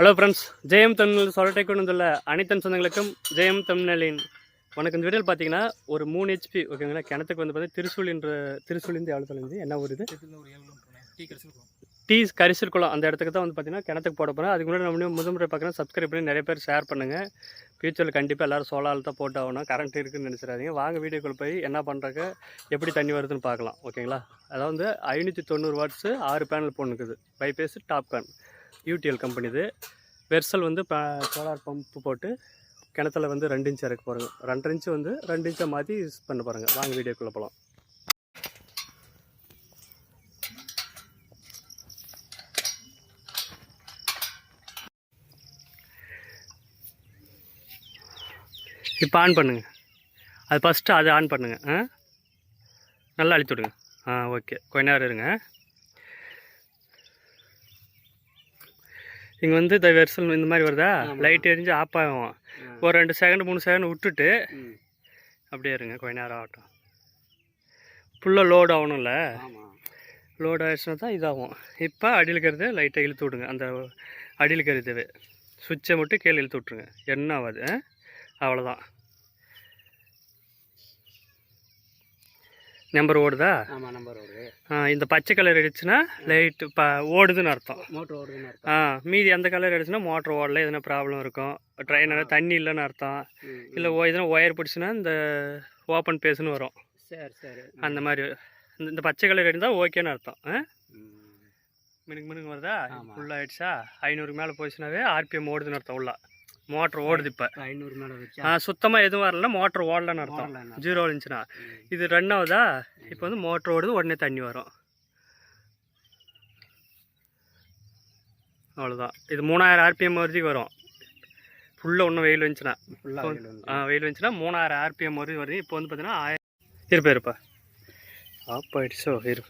Hello friends Jayam Tamil சொல்லட்டை கொண்டு வந்துள்ள அனைத்தன் சொந்தங்களுக்கும் ஜெயம் தமிழின் உனக்கு இந்த வீடியோவில் பார்த்தீங்கன்னா ஒரு மூணு ஹெச்பி ஓகேங்களா கிணத்துக்கு வந்து பார்த்தீங்கன்னா திருசூலின்ற திருசூலிந்து எவ்வளோ தொலைஞ்சு என்ன ஒரு இது? டீ கரிசல்குளம் அந்த இடத்துக்கு தான் வந்து பார்த்தீங்கன்னா கிணத்துக்கு போட போகிறேன் அதுக்கு முன்னாடி நம்ம முதன்முறை பார்க்குறேன். சப்ஸ்கிரைப் பண்ணி நிறைய பேர் ஷேர் பண்ணுங்கள் ஃபியூச்சரில் கண்டிப்பாக எல்லோரும் சோலாரில் தான் போட்டு ஆகணும். கரண்ட் இருக்குன்னு நினச்சிடாதீங்க. வாங்க வீடியோக்குள் போய் என்ன பண்ணுறாங்க எப்படி தண்ணி வருதுன்னு பார்க்கலாம். ஓகேங்களா அதாவது ஐநூற்றி தொண்ணூறு வாட்ஸு ஆறு பேனல் போட்டுக்குது பைபேஸ் டாப் பேன் யூடிஎல் கம்பெனி இது. வெர்சல் வந்து சோலார் பம்ப் போட்டு கிணத்துல வந்து ரெண்டு இன்ச் இறக்க போகிறாங்க ரெண்டரை இன்ச்சு வந்து ரெண்டு இன்ச்சை மாற்றி யூஸ் பண்ண போகிறாங்க வாங்க வீடியோக்குள்ளே போகலாம் இப்போ ஆன் பண்ணுங்க. அது ஃபஸ்ட்டு அதை ஆன் பண்ணுங்கள் ஆ? நல்லா அழுத்தி விடுங்க ஆ ஓகே கொஞ்ச நேரம் இருங்க. இங்கே வந்து இந்த வெர்சல் இந்த மாதிரி வருதா? லைட் எரிஞ்சு ஆஃப் ஆகும். ஒரு ரெண்டு செகண்ட் மூணு செகண்ட் விட்டுட்டு அப்படியே இருங்க கொஞ்ச நேரம் ஆகட்டும். ஃபுல்லாக லோட் ஆகணும்ல? லோட் ஆகிடுச்சுனா தான் இதாகும். இப்போ அடியில் இருக்கிறது லைட்டாக இழுத்து விடுங்க. அந்த அடியில் இருக்கிறது சுவிட்சை மட்டும் கீழே இழுத்து விட்ருங்க என்ன ஆகாது? அவ்வளோதான் நம்பர் ஓடுதா? ஆமாம் நம்பர் ஆ, இந்த பச்சை கலர் அடிச்சுன்னா லைட்டு ப ஓடுதுன்னு அர்த்தம். மோட்ரு ஓடுதுன்னு அர்த்தம். ஆ மீதி எந்த கலர் அடிச்சுன்னா மோட்டர் ஓடல எதனா ப்ராப்ளம் இருக்கும். ட்ரெயினில் தண்ணி இல்லைன்னு அர்த்தம். இல்லை ஓ எதனா ஒயர் பிடிச்சுன்னா இந்த ஓப்பன் பேஸ்னு வரும். சரி சரி. அந்த மாதிரி. இந்த- இந்த பச்சை கலர் இருந்தால் ஓகேன்னு அர்த்தம். ஆ? மினுக்கு மினுக்கு வருதா? ஆமா. ஃபுல் ஆயிடுச்சா? ஐநூறுக்கு மேலே போயிடுச்சுனாவே ஆர்பிஎம் ஓடுதுன்னு அர்த்தம் உள்ள. மோட்டர் ஓடுது இப்போ. ஐநூறு மேலே ஆ சுத்தமாக எதுவும் வரலன்னா மோட்டர் ஓடலன்னு அர்த்தம். ஜீரோ இருந்துச்சுன்னா இது ரன் ஆகுதா? இப்போ வந்து மோட்டர் ஓடுது உடனே தண்ணி வரும். அவ்வளோதான் இது மூணாயிரம் ஆர்பிஎம் வரைக்கும் வரும். ஃபுல்லாக ஒன்றும் வெயில் வந்துச்சுன்னா. ஃபுல்லாக வெயில் வந்து ஆ வெயில் வந்துச்சுன்னா மூணாயிரம் ஆர்பிஎம் வரைக்கும் வருது. இப்போ வந்து பார்த்தீங்கன்னா ஆயிரம் இருப்பா இருப்பா. ஆப் ஆயிடுச்சோ இரு.